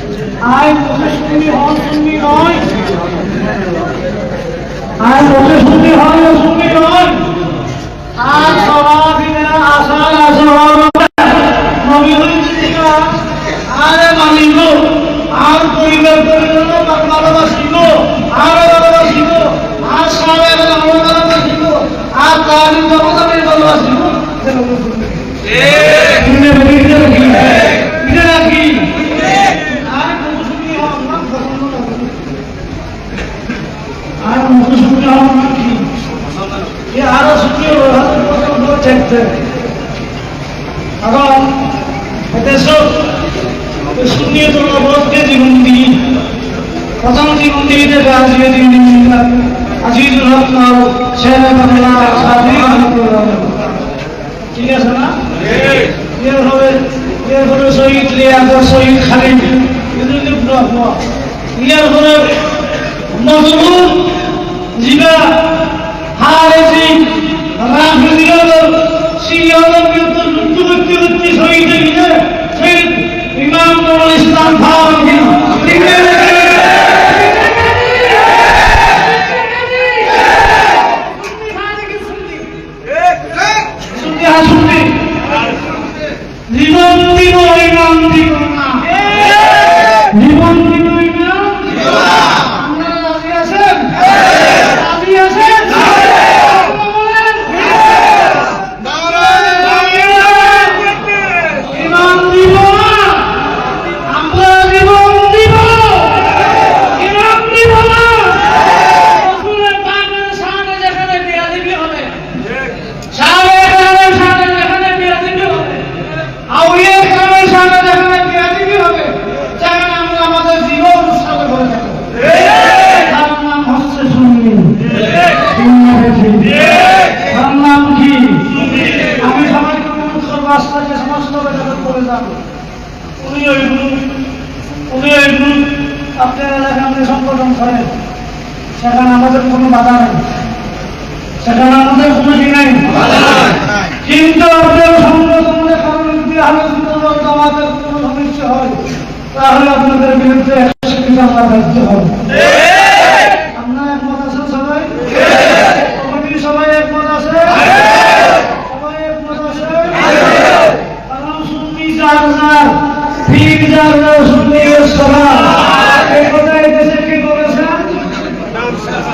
সুন্নি সুন্নি সুন্নি সুন্নি আয় মুখে হন শুনবি নয়। আয় মুখে হন শুনবি নয়। আর সমাধিরা আসার আসর নবী হইতেছিল আরে মানিব। আর পরিবার পরিবার ভালোবাসিব। আর ভালোবাসিব। আর সবাই ভালোবাসিব। আর তার জগতের ভালোবাসিব। শুনে পছন্দ থাকতে এখন এদেশ শূন্য তোমরা বলতে জীবন দিই প্রথম জীবন দিতে আজকে দিন দিন আজিজুল হক নাও শেখ বাংলা সাদি ঠিক আছে না? এর হবে এর হবে শহীদ লিয়াকত শহীদ খালিদ ইয়ার হবে মজলুম জিবা হয়ে ইমাম ইসলাম শুনতে সেখানে আমাদের কোনো বাধা নেই। সেখানে আমাদের কোনো কি নেই। কিন্তু আপনার সংগঠনের কারণে যদি আলোচনা আমাদের কোনো সমস্যা হয়, তাহলে আপনাদের বিরুদ্ধে আমরা ব্যর্থ হব।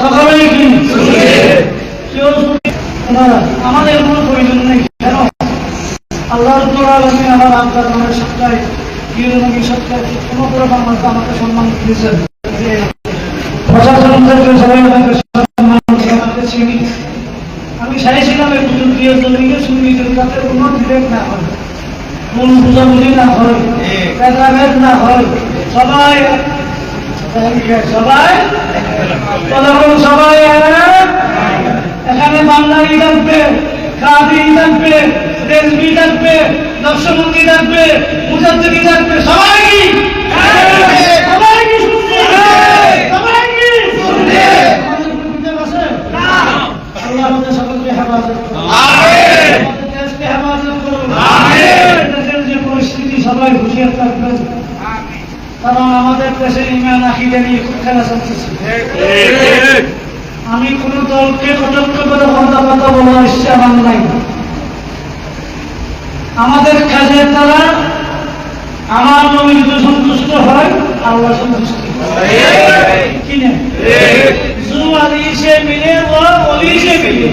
সকলেই কি? না, আমাদের কোনো প্রয়োজন নেই কেন? আল্লাহর তোরাল আমি আমার আপনার আমার সপ্তাহে সপ্তাহে কোনো প্রকার আমাকে আমাকে সম্মান দিয়েছেন যে সবাই আমাকে সম্মান আমাকে চিনি। আমি চাইছিলাম এই পুজো প্রিয় জমিকে সুন্নিদের কোনো বিবেক না হয় কোন বুঝাবুঝি না হয় ভেদাভেদ না হয় সবাই সবাই সবাই এক। এখানে বাংলারি থাকবে কাবি থাকবে রেজমি থাকবে দর্শমন্দি থাকবে, মুজাদ্দিদি থাকবে, সবাই কি সবাই কি শুনছে সবাই কি শুনছে আমাদের কোনো বিধান আছে আল্লাহ আমাদের সকলকে হেফাজত করুন আমাদের দেশকে হেফাজত করুন দেশের যে পরিস্থিতি সবাই হুঁশিয়ার থাকবেন কারণ আমাদের দেশে আকিদা খেলা চলতেছে। আমি কোন দলকে আমার নাই। আমাদের কাজের দ্বারা আমার নবী যদি সন্তুষ্ট হয়, আল্লাহ সন্তুষ্টি মিলে ও অলি মিলে।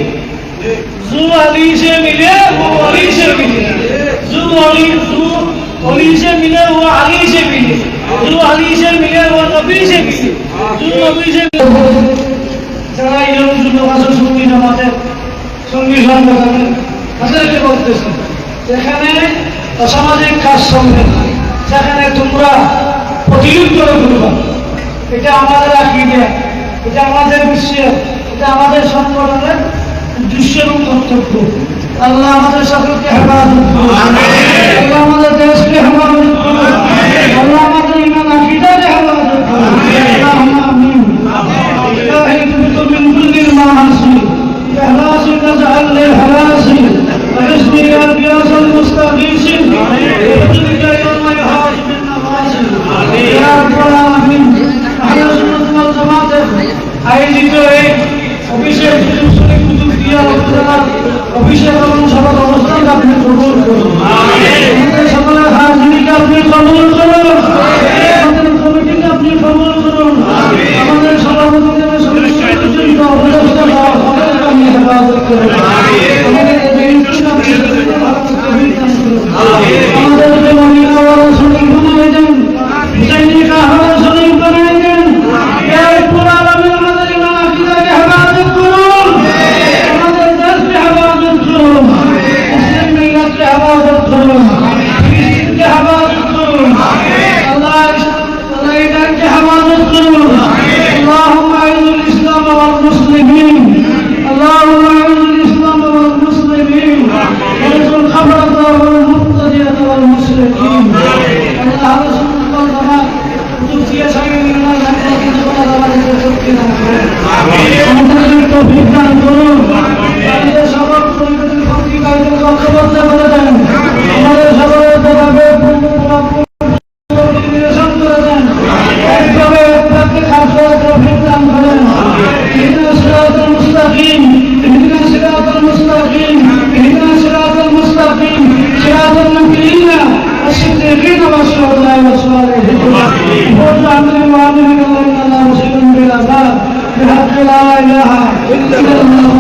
জু আলী মিলে ও মিলে। জু অলি মিলে ও আলী মিলে। মিলে মিলে যারা আছে সঙ্গী সঙ্গী তাদেরকে বলতেছে যেখানে অসামাজিক কাজ সঙ্গে সেখানে তোমরা প্রতিরোধ করে এটা আমাদের আকিদে এটা আমাদের বিশ্বের এটা আমাদের সংগঠনের উদ্দেশ্য এবং কর্তব্য। আল্লাহ আমাদের সকলকে হেফাজত করুন। আল্লাহ আমাদের দেশকে হেফাজত করুন। হেফাজত لا إله إلا الله.